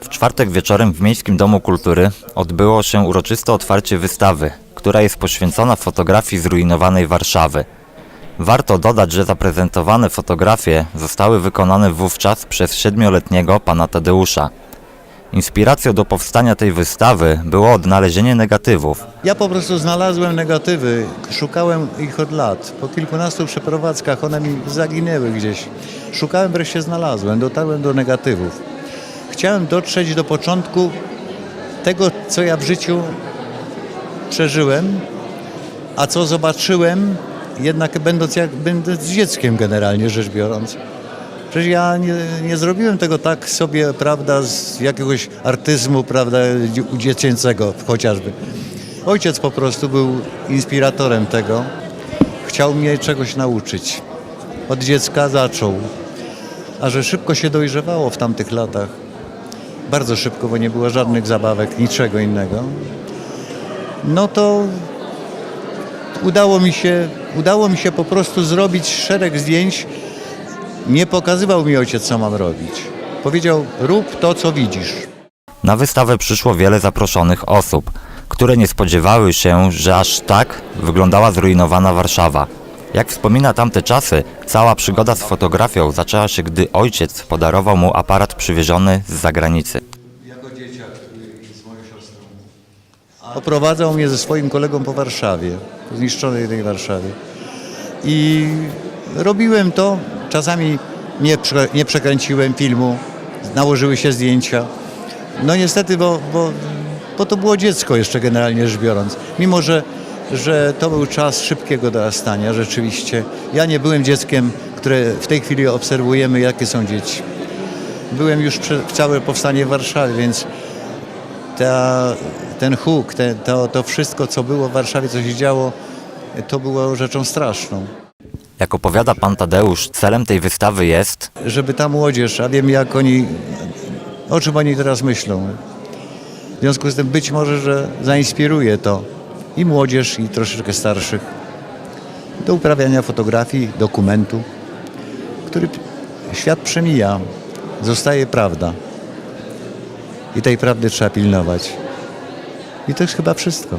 W czwartek wieczorem w Miejskim Domu Kultury odbyło się uroczyste otwarcie wystawy, która jest poświęcona fotografii zrujnowanej Warszawy. Warto dodać, że zaprezentowane fotografie zostały wykonane wówczas przez siedmioletniego pana Tadeusza. Inspiracją do powstania tej wystawy było odnalezienie negatywów, Ja po prostu znalazłem negatywy, szukałem ich od lat. Po kilkunastu przeprowadzkach one mi zaginęły gdzieś. Szukałem, wreszcie znalazłem, dotarłem do negatywów. Chciałem dotrzeć do początku tego, co ja w życiu przeżyłem, a co zobaczyłem, jednak będąc, jak, będąc dzieckiem generalnie rzecz biorąc. Przecież ja nie, nie zrobiłem tego tak sobie, prawda, z jakiegoś artyzmu, prawda, dzie- dziecięcego chociażby. Ojciec po prostu był inspiratorem tego. Chciał mnie czegoś nauczyć. Od dziecka zaczął. A że szybko się dojrzewało w tamtych latach. Bardzo szybko, bo nie było żadnych zabawek, niczego innego. No to udało mi się, udało mi się po prostu zrobić szereg zdjęć. Nie pokazywał mi ojciec, co mam robić. Powiedział, rób to, co widzisz. Na wystawę przyszło wiele zaproszonych osób, które nie spodziewały się, że aż tak wyglądała zrujnowana Warszawa. Jak wspomina tamte czasy, cała przygoda z fotografią zaczęła się, gdy ojciec podarował mu aparat przywieziony z zagranicy. Jako dzieciak z moją siostrą. Oprowadzał mnie ze swoim kolegą po Warszawie, po zniszczonej tej Warszawie. I robiłem to, czasami nie, nie przekręciłem filmu, nałożyły się zdjęcia. No niestety, bo, bo, bo to było dziecko jeszcze generalnie rzecz biorąc. Mimo, że, że to był czas szybkiego dorastania rzeczywiście. Ja nie byłem dzieckiem, które w tej chwili obserwujemy, jakie są dzieci. Byłem już przez całe powstanie w Warszawie, więc ta, ten huk, te, to, to wszystko, co było w Warszawie, co się działo, to było rzeczą straszną. Jak opowiada pan Tadeusz, celem tej wystawy jest Żeby ta młodzież, a wiem jak oni, o czym oni teraz myślą. W związku z tym być może, że zainspiruje to i młodzież, i troszeczkę starszych do uprawiania fotografii, dokumentu, który świat przemija, zostaje prawda. I tej prawdy trzeba pilnować. I to jest chyba wszystko.